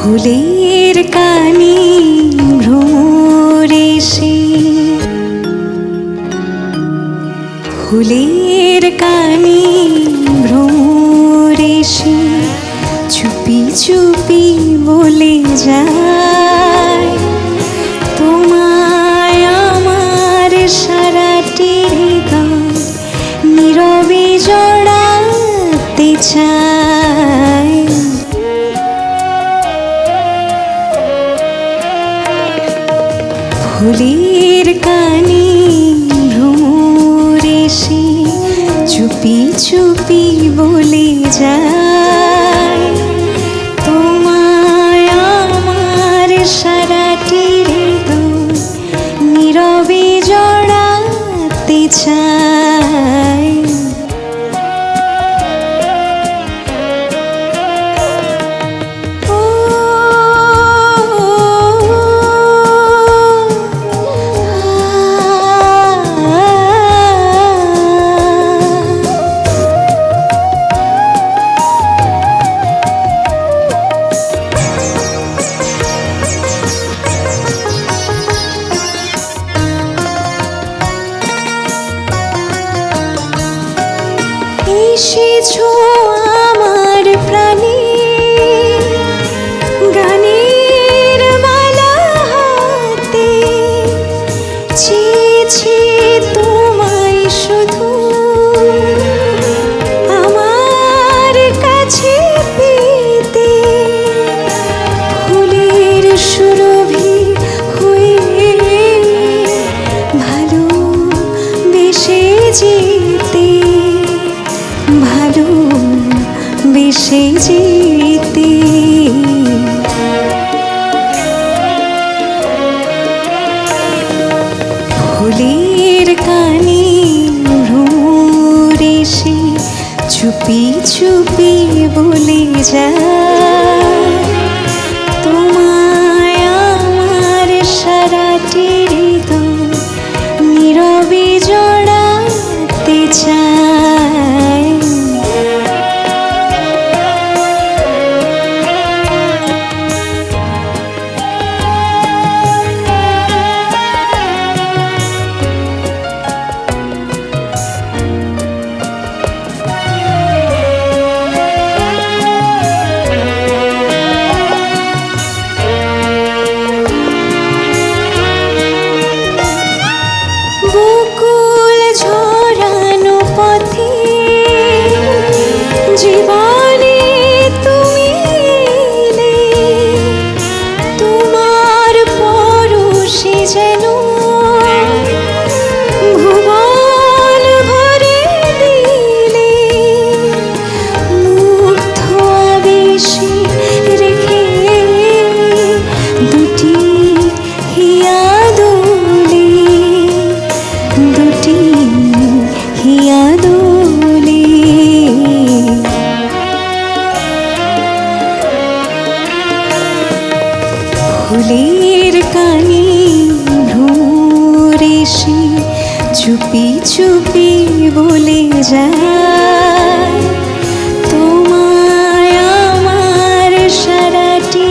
ফুলের কানি ভ্রমরেশে ফুলের কানি ভ্রমরেশে চুপি চুপি বলে যায়। ফুলের কানি ভ্রমরেশে চুপি চুপি বলে যায় তোমায় আমার সারাটি নীরবে জড়াতে চায়। ভ্রমরেশে চুপি চুপি বলে যায় ফুলের কানে ভ্রমরেশে চুপি চুপি বলে যা তোমায় আমার সারাটি